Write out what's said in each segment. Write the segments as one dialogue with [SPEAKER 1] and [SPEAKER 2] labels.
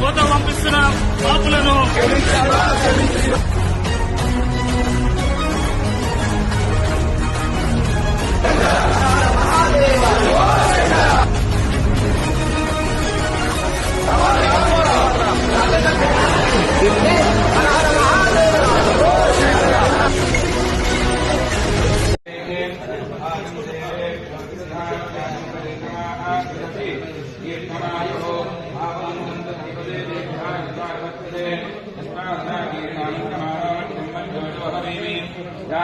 [SPEAKER 1] కోత పంపిస్తున్న పాపులను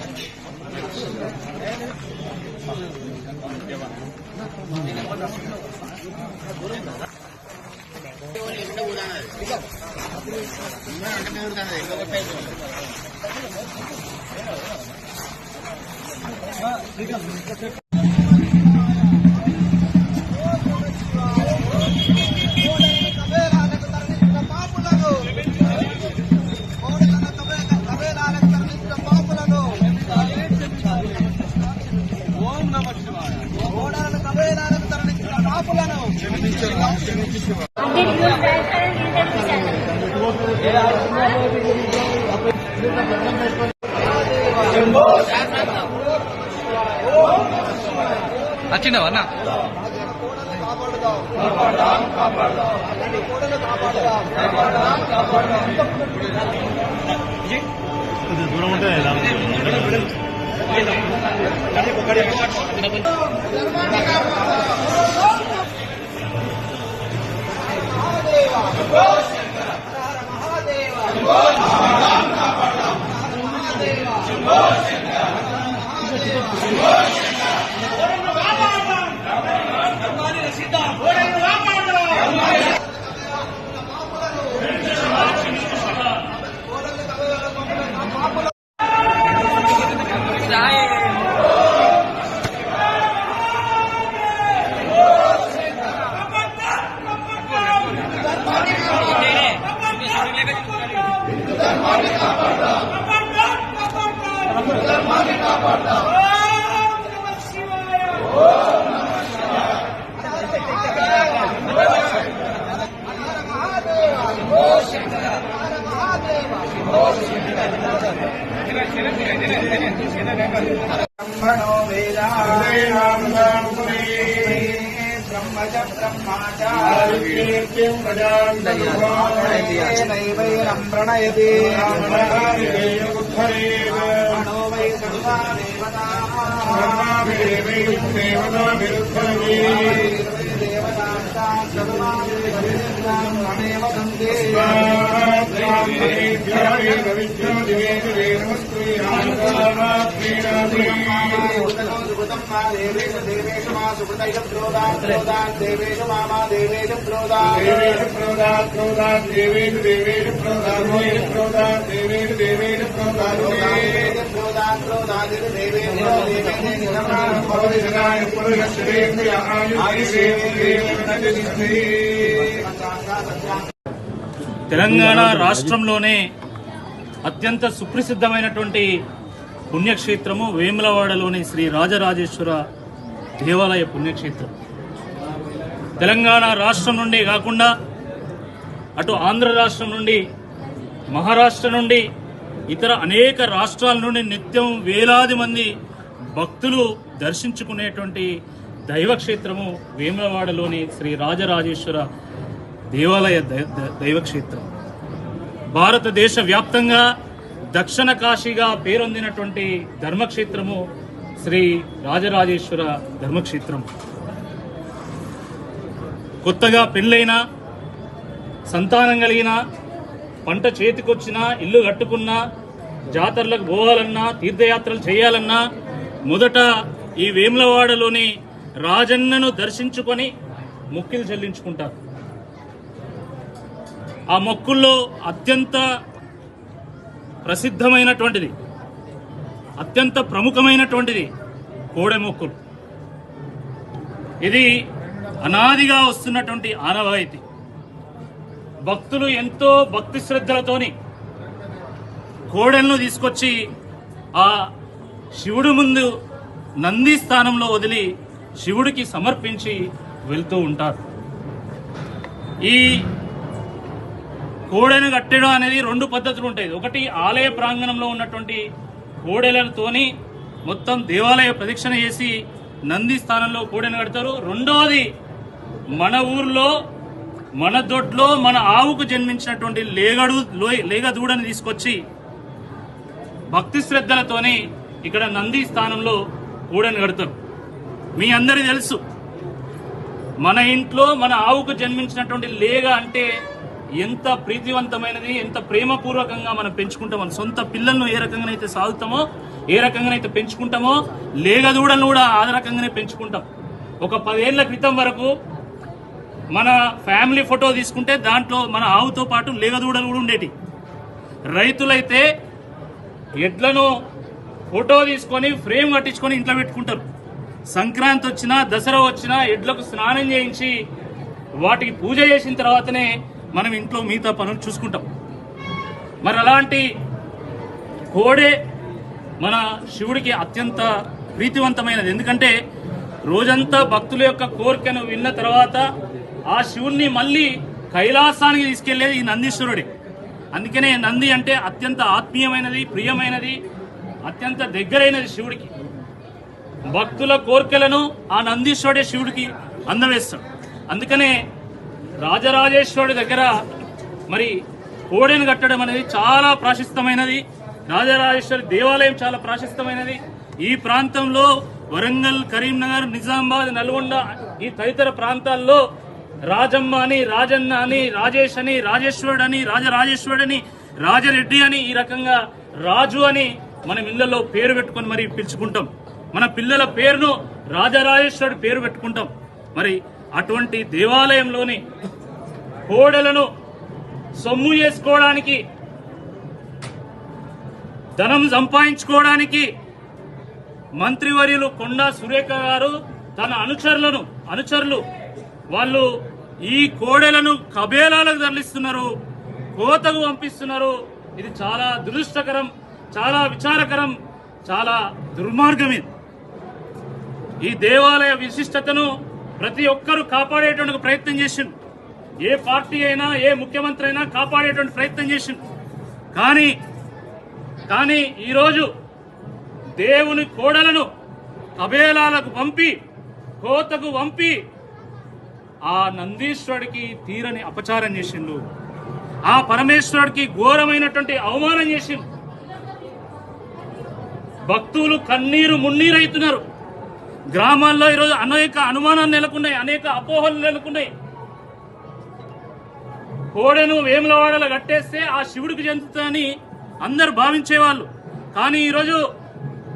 [SPEAKER 1] అంటే న్యూస్ రాస్తారని ఇంటర్వ్యూ చేశాను
[SPEAKER 2] వచ్చిండవా అన్న
[SPEAKER 3] దూరం ఉంటే Viva! Doce! ఎలా
[SPEAKER 4] ब्रह्मणो ब्रह्मच ब्रह्माचार्येनैवैनं प्रणयति ब्रह्मणो वै सर्वा देवेषु देवेषु
[SPEAKER 5] తెలంగాణ రాష్ట్రంలోనే అత్యంత సుప్రసిద్ధమైనటువంటి పుణ్యక్షేత్రము వేములవాడలోని శ్రీ రాజరాజేశ్వర దేవాలయ పుణ్యక్షేత్రం. తెలంగాణ రాష్ట్రం నుండి కాకుండా అటు ఆంధ్ర రాష్ట్రం నుండి మహారాష్ట్ర నుండి ఇతర అనేక రాష్ట్రాల నుండి నిత్యం వేలాది మంది భక్తులు దర్శించుకునేటువంటి దైవక్షేత్రము వేములవాడలోని శ్రీ రాజరాజేశ్వర దేవాలయ ద- దైవక్షేత్రం. భారతదేశ వ్యాప్తంగా దక్షిణ కాశీగా పేరొందినటువంటి ధర్మక్షేత్రము శ్రీ రాజరాజేశ్వర ధర్మక్షేత్రం కొత్తగా పెళ్ళైన సంతానం కలిగిన పంట చేతికొచ్చినా ఇల్లు కట్టుకున్నా జాతరలకు పోవాలన్నా తీర్థయాత్రలు చేయాలన్నా మొదట ఈ వేములవాడలోని రాజన్నను దర్శించుకొని మొక్కిలు చెల్లించుకుంటారు. ఆ మొక్కుల్లో అత్యంత ప్రసిద్ధమైనటువంటిది. అత్యంత ప్రముఖమైనటువంటిది కోడెమొక్కులు. ఇది అనాదిగా వస్తున్నటువంటి ఆనవాయితీ. భక్తులు ఎంతో భక్తి శ్రద్ధలతోని కోడెలను తీసుకొచ్చి ఆ శివుడు ముందు నంది స్థానంలో వదిలి శివుడికి సమర్పించి వెళ్తూ ఉంటారు. ఈ కోడెను కట్టడం అనేది రెండు పద్ధతులు ఉంటాయి. ఒకటి ఆలయ ప్రాంగణంలో ఉన్నటువంటి కోడెలతోని మొత్తం దేవాలయ ప్రదక్షిణ చేసి నంది స్థానంలో కోడెను కడతారు. రెండవది మన ఊర్లో మన దొడ్లో మన ఆవుకు జన్మించినటువంటి లేగడు లేగ దూడని తీసుకొచ్చి భక్తి శ్రద్ధలతోని ఇక్కడ నంది స్థానంలో కోడెను కడతారు. మీ అందరి తెలుసు మన ఇంట్లో మన ఆవుకు జన్మించినటువంటి లేగ అంటే ఎంత ప్రీతివంతమైనది ఎంత ప్రేమపూర్వకంగా మనం పెంచుకుంటాం మన సొంత పిల్లలను ఏ రకంగానైతే సాగుతామో ఏ రకంగానైతే పెంచుకుంటామో లేగదూడలను కూడా ఆ రకంగానే పెంచుకుంటాం. ఒక పదేళ్ళ క్రితం వరకు మన ఫ్యామిలీ ఫోటో తీసుకుంటే దాంట్లో మన ఆవుతో పాటు లేగ దూడలు కూడా ఉండేటి. రైతులైతే ఎడ్లను ఫోటో తీసుకొని ఫ్రేమ్ కట్టించుకొని ఇంట్లో పెట్టుకుంటారు. సంక్రాంతి వచ్చినా దసరా వచ్చినా ఎడ్లకు స్నానం చేయించి వాటికి పూజ చేసిన తర్వాతనే మనం ఇంట్లో మిగతా పనులు చూసుకుంటాం. మరి అలాంటి కోడే మన శివుడికి అత్యంత ప్రీతివంతమైనది. ఎందుకంటే రోజంతా భక్తుల యొక్క కోరికను విన్న తర్వాత ఆ శివుణ్ణి మళ్ళీ కైలాసానికి తీసుకెళ్ళేది ఈ నందీశ్వరుడే. అందుకనే నంది అంటే అత్యంత ఆత్మీయమైనది ప్రియమైనది అత్యంత దగ్గరైనది శివుడికి. భక్తుల కోరికలను ఆ నందీశ్వరుడే శివుడికి అందవేస్తాడు అందుకనే రాజరాజేశ్వరుడి దగ్గర మరి కోడెను కట్టడం అనేది చాలా ప్రాశస్తమైనది. రాజరాజేశ్వరి దేవాలయం చాలా ప్రాశస్తమైనది. ఈ ప్రాంతంలో వరంగల్ కరీంనగర్ నిజామాబాద్ నల్గొండ ఈ తదితర ప్రాంతాల్లో రాజమ్మ అని రాజన్న అని రాజేష్ అని రాజేశ్వరుడు అని రాజరాజేశ్వరుడని రాజరెడ్డి అని ఈ రకంగా రాజు అని మనం ఇళ్ళలో పేరు పెట్టుకొని మరి పిలుచుకుంటాం. మన పిల్లల పేరును రాజరాజేశ్వరుడు పేరు పెట్టుకుంటాం. మరి అటువంటి దేవాలయంలోని కోడలను సొమ్ము చేసుకోవడానికి ధనం సంపాదించుకోవడానికి మంత్రివర్యులు కొండా సురేఖ గారు తన అనుచరులను అనుచరులు వాళ్ళు ఈ కోడెలను కబేలాలకు తరలిస్తున్నారు కోతకు పంపిస్తున్నారు. ఇది చాలా దురదృష్టకరం చాలా విచారకరం చాలా దుర్మార్గం ఇది ఈ దేవాలయ విశిష్టతను ప్రతి ఒక్కరూ కాపాడేటువంటి ప్రయత్నం చేసిండు. ఏ పార్టీ అయినా ఏ ముఖ్యమంత్రి అయినా కాపాడేటువంటి ప్రయత్నం చేసిండు. కానీ కానీ ఈరోజు దేవుని కోడలను కబేలాలకు పంపి కోతకు పంపి ఆ నందీశ్వరుడికి తీరని అపచారం చేసిండు. ఆ పరమేశ్వరుడికి ఘోరమైనటువంటి అవమానం చేసిండు. భక్తులు కన్నీరు మున్నీరైతున్నారు. గ్రామాల్లో ఈరోజు అనేక అనుమానాలు నెలకొన్నాయి అనేక అపోహలు నెలకొన్నాయి. కోడెను వేములవాడలో కట్టేస్తే ఆ శివుడికి చెందుతుందని అందరు భావించేవాళ్ళు. కానీ ఈరోజు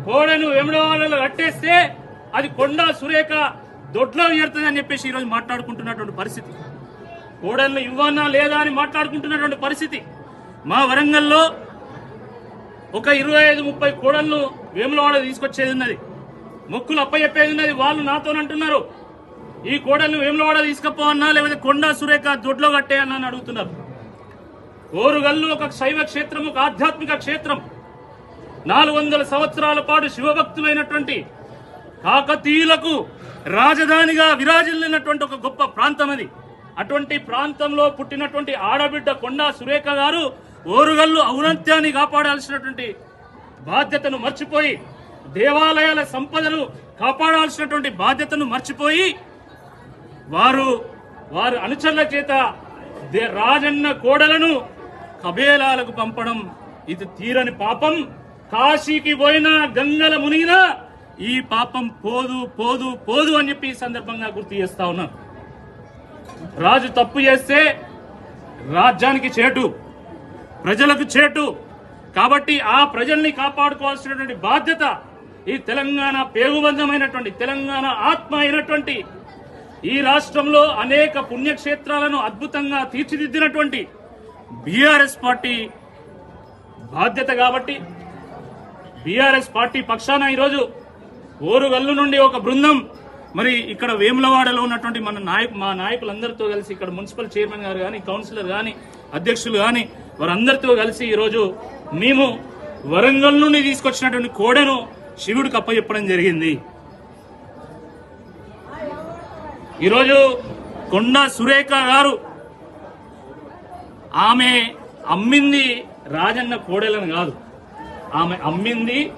[SPEAKER 5] కోడెను వేములవాడలో కట్టేస్తే అది కొండ సురేఖ దొడ్లో చేరుతుంది అని చెప్పేసి ఈరోజు మాట్లాడుకుంటున్నటువంటి పరిస్థితి. కోడెలను ఇవ్వనా లేదా అని మాట్లాడుకుంటున్నటువంటి పరిస్థితి. మా వరంగల్లో ఒక ఇరవై ఐదు ముప్పై కోడళ్ళు వేములవాడ తీసుకొచ్చేది ఉన్నది. మొక్కులు అప్పచెప్పేది ఉన్నది వాళ్ళు నాతో అంటున్నారు. ఈ కోడళ్ళు వేములవాడ తీసుకపోవన్నా లేకపోతే కొండ సురేఖ దొడ్లో కట్టేయన్నా అని అడుగుతున్నారు. ఓరుగల్లు ఒక శైవ క్షేత్రం ఒక ఆధ్యాత్మిక క్షేత్రం. నాలుగు వందల సంవత్సరాల పాటు శివభక్తులైనటువంటి కాకతీయులకు రాజధానిగా విరాజిల్లినటువంటి ఒక గొప్ప ప్రాంతం అది. అటువంటి ప్రాంతంలో పుట్టినటువంటి ఆడబిడ్డ కొండా సురేఖ గారు ఓరుగల్లు ఔన్నత్యాన్ని కాపాడాల్సినటువంటి బాధ్యతను మర్చిపోయి దేవాలయాల సంపదను కాపాడాల్సినటువంటి బాధ్యతను మర్చిపోయి వారు వారు అనుచరుల చేత దే- రాజన్న కోడలను కబేలాలకు పంపడం ఇది తీరని పాపం. కాశీకి పోయినా గంగల మునిగినా ఈ పాపం పోదు పోదు పోదు అని చెప్పి ఈ సందర్భంగా గుర్తు చేస్తా ఉన్నాను రాజు తప్పు చేస్తే రాజ్యానికి చేటు ప్రజలకు చేటు. కాబట్టి ఆ ప్రజల్ని కాపాడుకోవాల్సినటువంటి బాధ్యత ఈ తెలంగాణ పేగుబంధమైనటువంటి తెలంగాణ ఆత్మ అయినటువంటి ఈ రాష్ట్రంలో అనేక పుణ్యక్షేత్రాలను అద్భుతంగా తీర్చిదిద్దినటువంటి బీఆర్ఎస్ పార్టీ బాధ్యత కాబట్టి బీఆర్ఎస్ పార్టీ పక్షాన ఈరోజు ఓరుగల్లు నుండి ఒక బృందం మరి ఇక్కడ వేములవాడలో ఉన్నటువంటి మన నాయకు మా నాయకులందరితో కలిసి ఇక్కడ మున్సిపల్ చైర్మన్ గారు కానీ కౌన్సిలర్ కానీ అధ్యక్షులు కానీ వారందరితో కలిసి ఈరోజు మేము వరంగల్ నుండి తీసుకొచ్చినటువంటి కోడెను శివుడికి అప్పచెప్పడం జరిగింది. ఈరోజు కొండ సురేఖ గారు ఆమె అమ్మింది రాజన్న కోడెలను కాదు ఆమె అమ్మింది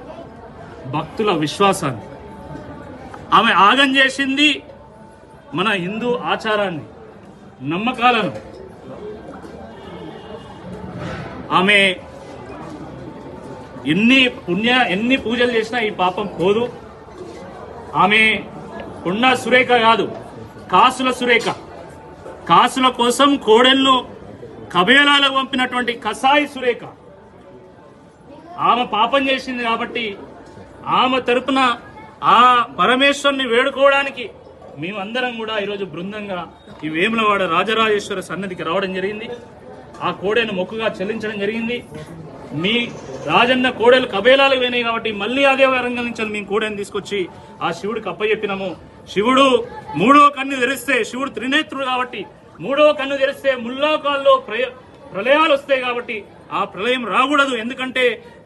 [SPEAKER 5] భక్తుల విశ్వాసాన్ని. ఆమె ఆగం చేసింది మన హిందూ ఆచారాన్ని నమ్మకాలను. ఆమె ఎన్ని పుణ్య ఎన్ని పూజలు చేసినా ఈ పాపం పోదు. ఆమె ఉన్న సురేఖ కాదు కాసుల సురేఖ. కాసుల కోసం కోడెలను కబేలాలకు పంపినటువంటి కసాయి సురేఖ. ఆమె పాపం చేసింది కాబట్టి ఆమె తరపున ఆ పరమేశ్వరుని వేడుకోవడానికి మేమందరం కూడా ఈరోజు బృందంగా ఈ వేములవాడ రాజరాజేశ్వర సన్నిధికి రావడం జరిగింది. ఆ కోడెను మొక్కుగా చెల్లించడం జరిగింది. మీ రాజన్న కోడెలు కబేలాలు పోయినాయి కాబట్టి మళ్ళీ అదే రంగం నుంచి మేము కోడని తీసుకొచ్చి ఆ శివుడికి అప్పచెప్పినాము శివుడు మూడో కన్ను తెరిస్తే శివుడు త్రినేత్రుడు కాబట్టి మూడో కన్ను తెరిస్తే ముల్లోకాల్లో ప్రయ ప్రళయాలు వస్తాయి కాబట్టి ఆ ప్రళయం రాకూడదు. ఎందుకంటే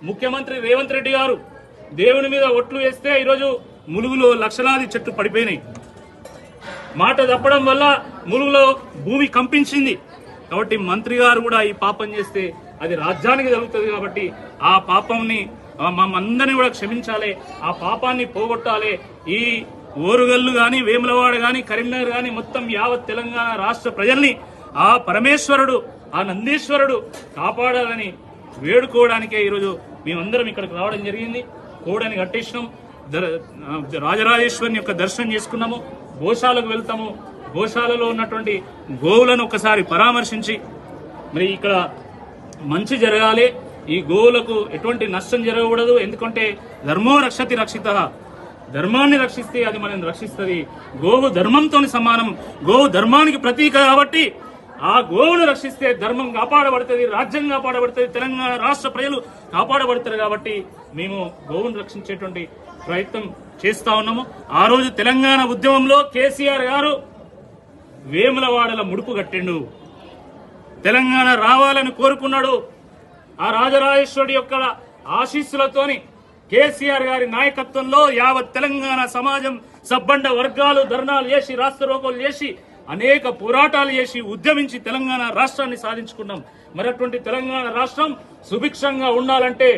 [SPEAKER 5] ముఖ్యమంత్రి రేవంత్ రెడ్డి గారు దేవుని మీద ఒట్లు వేస్తే ఈరోజు ములుగులో లక్షలాది చెట్లు పడిపోయినాయి. మాట తప్పడం వల్ల ములుగులో భూమి కంపించింది. కాబట్టి మంత్రి గారు కూడా ఈ పాపం చేస్తే అది రాజ్యానికి జరుగుతుంది కాబట్టి ఆ పాపంని మమ్మందరినీ కూడా క్షమించాలి ఆ పాపాన్ని పోగొట్టాలి. ఈ ఓరుగల్లు కానీ వేములవాడ కానీ కరీంనగర్ కానీ మొత్తం యావత్ తెలంగాణ రాష్ట్ర ప్రజల్ని ఆ పరమేశ్వరుడు ఆ నందీశ్వరుడు కాపాడాలని వేడుకోవడానికే ఈరోజు మేమందరం ఇక్కడికి రావడం జరిగింది. కోడని కట్టేసినాం. రాజరాజేశ్వరిని యొక్క దర్శనం చేసుకున్నాము. గోశాలకు వెళ్తాము. గోశాలలో ఉన్నటువంటి గోవులను ఒకసారి పరామర్శించి మరి ఇక్కడ మంచి జరగాలి. ఈ గోవులకు ఎటువంటి నష్టం జరగకూడదు. ఎందుకంటే ధర్మో రక్షతి రక్షిత. ధర్మాన్ని రక్షిస్తే అది మనల్ని రక్షిస్తుంది. గోవు ధర్మంతో సమానం. గోవు ధర్మానికి ప్రతీక కాబట్టి ఆ గోవును రక్షిస్తే ధర్మం కాపాడబడుతుంది రాజ్యం కాపాడబడుతుంది తెలంగాణ రాష్ట్ర ప్రజలు కాపాడబడతారు కాబట్టి మేము గోవును రక్షించేటువంటి ప్రయత్నం చేస్తా ఉన్నాము. ఆ రోజు తెలంగాణ ఉద్యమంలో కేసీఆర్ గారు వేములవాడల ముడుపు కట్టిండు. తెలంగాణ రావాలని కోరుకున్నాడు ఆ రాజరాజేశ్వరుడి యొక్క ఆశీస్సులతోని కేసీఆర్ గారి నాయకత్వంలో యావత్ తెలంగాణ సమాజం సబ్బండ వర్గాలు ధర్నాలు చేసి రాష్ట్రోకోలు చేసి అనేక పోరాటాలు చేసి ఉద్యమించి తెలంగాణ రాష్ట్రాన్ని సాధించుకున్నాం. మరి అటువంటి తెలంగాణ రాష్ట్రం సుభిక్షంగా ఉండాలంటే